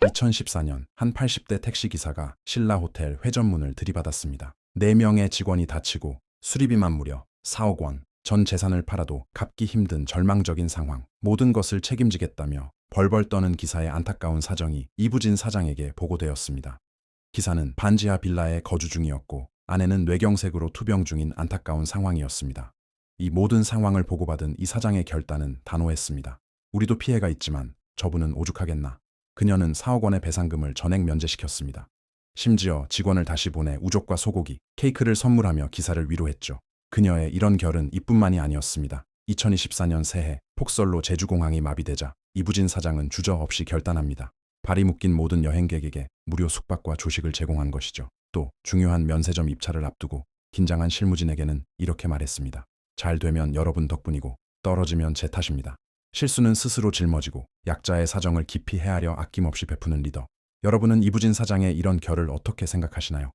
2014년 한 80대 택시기사가 신라 호텔 회전문을 들이받았습니다. 4명의 직원이 다치고 수리비만 무려 4억 원, 전 재산을 팔아도 갚기 힘든 절망적인 상황, 모든 것을 책임지겠다며 벌벌 떠는 기사의 안타까운 사정이 이부진 사장에게 보고되었습니다. 기사는 반지하 빌라에 거주 중이었고 아내는 뇌경색으로 투병 중인 안타까운 상황이었습니다. 이 모든 상황을 보고받은 이 사장의 결단은 단호했습니다. 우리도 피해가 있지만 저분은 오죽하겠나. 그녀는 4억 원의 배상금을 전액 면제시켰습니다. 심지어 직원을 다시 보내 우족과 소고기, 케이크를 선물하며 기사를 위로했죠. 그녀의 이런 결은 이뿐만이 아니었습니다. 2024년 새해 폭설로 제주공항이 마비되자 이부진 사장은 주저없이 결단합니다. 발이 묶인 모든 여행객에게 무료 숙박과 조식을 제공한 것이죠. 또 중요한 면세점 입찰을 앞두고 긴장한 실무진에게는 이렇게 말했습니다. 잘 되면 여러분 덕분이고 떨어지면 제 탓입니다. 실수는 스스로 짊어지고 약자의 사정을 깊이 헤아려 아낌없이 베푸는 리더. 여러분은 이부진 사장의 이런 결을 어떻게 생각하시나요?